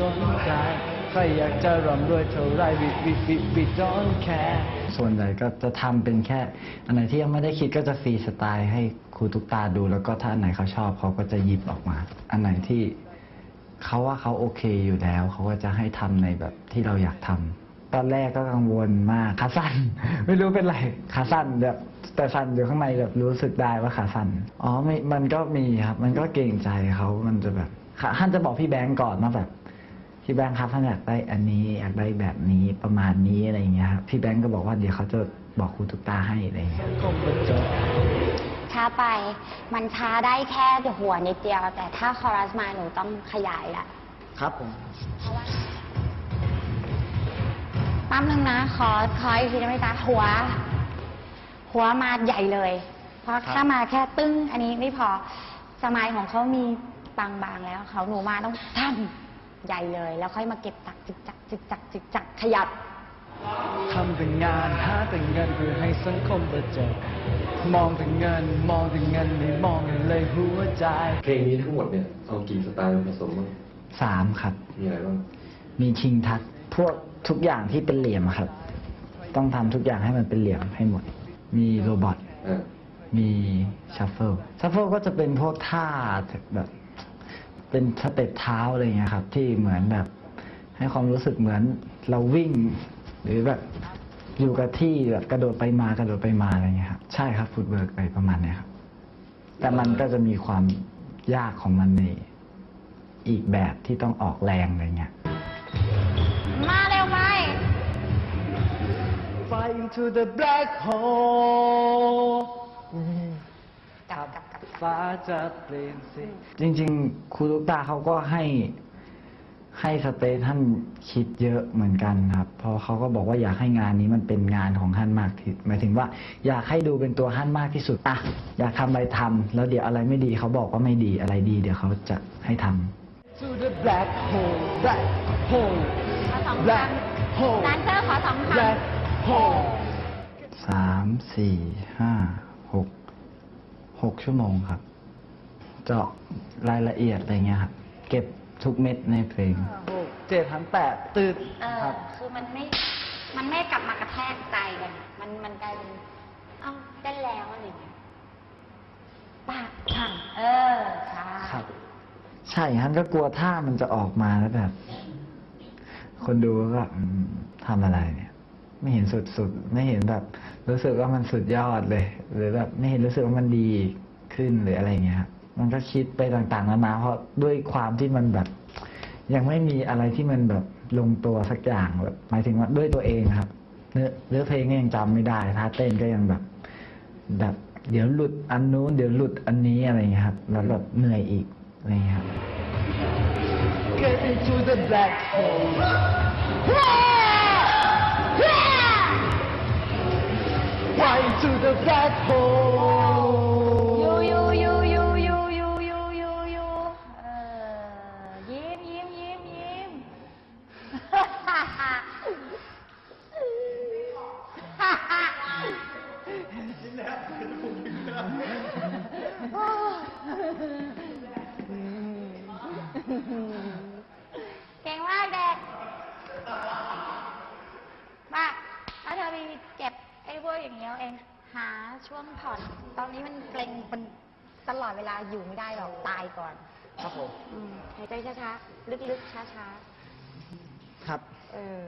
สนใจ ใครอยากจะร่ำรวยเท่าไร we we we we don't care ส่วนใหญ่ก็จะทำเป็นแค่ อันไหนที่ยังไม่ได้คิดก็จะฟรีสไตล์ให้ครูทุกตาดู แล้วก็ถ้าอันไหนเขาชอบเขาก็จะหยิบออกมา อันไหนที่เขาว่าเขาโอเคอยู่แล้ว เขาก็จะให้ทำในแบบที่เราอยากทำตอนแรกก็กังวลมากขาสั้น ไม่รู้เป็นไรขาสั้นแบบแต่สั้นอยู่ข้างในแบบรู้สึกได้ว่าขาสั้นอ๋อไม่มันก็มีครับ มันก็เกรงใจเขามันจะแบบค่ะท่านจะบอกพี่แบงก์ก่อนว่าแบบ พี่แบงค์ครับท่านอยากได้อันนี้อยากได้แบบนี้ประมาณนี้อะไรอย่างเงี้ยครับพี่แบงค์ก็บอกว่าเดี๋ยวเขาจะบอกครูทุกตาให้อะไรอย่างเงี้ยช้าไปมันช้าได้แค่หัวนิดเดียว แต่ถ้าคอรัสมาหนูต้องขยายละครับผมแป๊บนึงนะขอขออีกทีได้ไหมจ๊ะหัว หัวมาใหญ่เลย เพราะถ้ามาแค่ตึ้งอันนี้ไม่พอสมัยของเขามีบางๆแล้วเขาหนูมาต้องตั้ม ใหญ่เลย แล้วค่อยมาเก็บจักจิกจักจิกจักจิกจักขยับทำแต่งานหาแต่เงินเพื่อให้สังคมประจักษ์มองแต่เงิน มองแต่เงินไม่มองเลยหัวใจ เพลงนี้ทั้งหมดเนี่ยเอากี่สไตล์มาผสมบ้างสามครับ มีอะไรบ้าง มีชิงทักพวกทุกอย่างที่เป็นเหลี่ยมอะครับ ต้องทำทุกอย่างให้มันเป็นเหลี่ยมให้หมด มีโรบอทอ่ามีชัฟเฟิลชัฟเฟิลก็จะเป็นพวกท่าแบบ เป็นสเต็ปเท้าอะไรอย่างเงี้ยครับ ที่เหมือนแบบ ให้ความรู้สึกเหมือนเราวิ่ง หรือแบบอยู่กับที่แบบกระโดดไปมากระโดดไปมาอะไรอย่างเงี้ยครับใช่ครับฟุตเวิร์กไปประมาณเนี้ยครับ แต่มันก็จะมีความยากของมันในอีกแบบที่ต้องออกแรงอะไรเงี้ย มาเร็วไป Fly into the black hole กลับกลับกลับกลับ ฟ้าจะเปลี่ยนสีจริง ๆครูลูกตาเขาก็ให้ให้สเปซท่านคิดเยอะเหมือนกันครับ เพราะเขาก็บอกว่าอยากให้งานนี้มันเป็นงานของท่านมากที่หมายถึงว่า อยากให้ดูเป็นตัวท่านมากที่สุดอะอยากทำอะไรทำแล้วเดี๋ยวอะไรไม่ดีเขาบอกว่าไม่ดีอะไรดี เดี๋ยวเขาจะให้ทำ To the black hole black hole ขอสอง black ค hole ำแดนเซอร์ขอสองค black hole สามสี่ห้าหก หกชั่วโมงครับ เจาะรายละเอียดอะไรเงี้ยครับ เก็บทุกเม็ดในเพลงหกเจ็ดหันแปดตืดำเออครับ คือมันไม่ มันไม่กลับมากระแทกใจกันมันมันกลายเป็นเอ้าได้แล้วอะไรอย่างเงี้ยปากค่ะเออใช่ครับ ใช่ฮันก็กลัวท่ามันจะออกมาแล้วแบบ คนดูก็อืมทำอะไรเนี่ย ไม่เห็นสุดๆ ไม่เห็นแบบ รู้สึกว่ามันสุดยอดเลย หรือแบบไม่เห็นรู้สึกว่ามันดีขึ้นหรืออะไรเงี้ยครับมันก็คิดไปต่างๆนานาเพราะด้วยความที่มันแบบ ยังไม่มีอะไรที่มันแบบลงตัวสักอย่างแบบหมายถึงว่าด้วยตัวเองครับเนื้อเนื้อเพลงก็ยังจำไม่ได้ท่าเต้นก็ยังแบบ แบบเดี๋ยวหลุดอันนู้นเดี๋ยวหลุดอันนี้อะไรเงี้ยครับแล้วแบบเหนื่อยอีกอะไรเงี้ยครับ Get into the black hole อ้พวกอย่างเงี้ยเอาเองหาช่วงผ่อนตอนนี้มันเกร็งมันตลอดเวลาอยู่ไม่ได้หรอกตายก่อนครับผมอืมหายใจช้าๆลึกๆช้าครับๆเออ